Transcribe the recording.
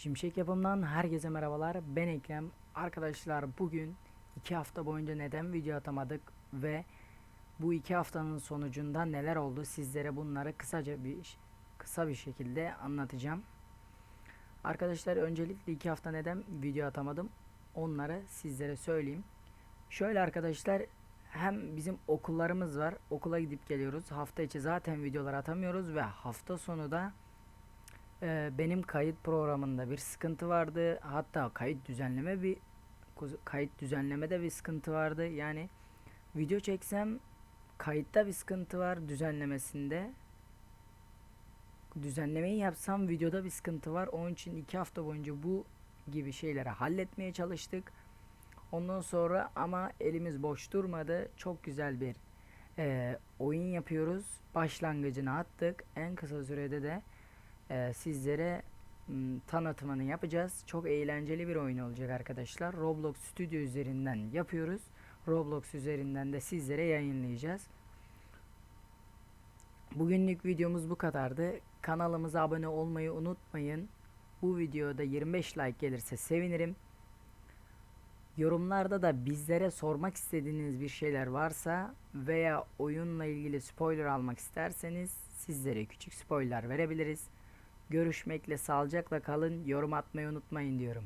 Şimşek yapımdan herkese merhabalar. Ben Ekrem. Arkadaşlar bugün iki hafta boyunca neden video atamadık ve bu iki haftanın sonucunda neler oldu sizlere bunları kısaca bir kısa bir şekilde anlatacağım. Arkadaşlar öncelikle iki hafta neden video atamadım onları sizlere söyleyeyim. Şöyle arkadaşlar hem bizim okullarımız var. Okula gidip geliyoruz. Hafta içi zaten videolar atamıyoruz ve hafta sonu da ee, benim kayıt programında bir sıkıntı vardı. Hatta kayıt düzenleme bir kayıt düzenlemede bir sıkıntı vardı. Yani video çeksem kayıtta bir sıkıntı var düzenlemesinde. Düzenlemeyi yapsam videoda bir sıkıntı var. Onun için iki hafta boyunca bu gibi şeyleri halletmeye çalıştık. Ondan sonra ama elimiz boş durmadı. Çok güzel bir e, oyun yapıyoruz. Başlangıcını attık. En kısa sürede de e, sizlere m, tanıtımını yapacağız. Çok eğlenceli bir oyun olacak arkadaşlar. Roblox Studio üzerinden yapıyoruz. Roblox üzerinden de sizlere yayınlayacağız. Bugünlük videomuz bu kadardı. Kanalımıza abone olmayı unutmayın. Bu videoda 25 like gelirse sevinirim. Yorumlarda da bizlere sormak istediğiniz bir şeyler varsa veya oyunla ilgili spoiler almak isterseniz sizlere küçük spoiler verebiliriz. Görüşmekle sağlıcakla kalın. Yorum atmayı unutmayın diyorum.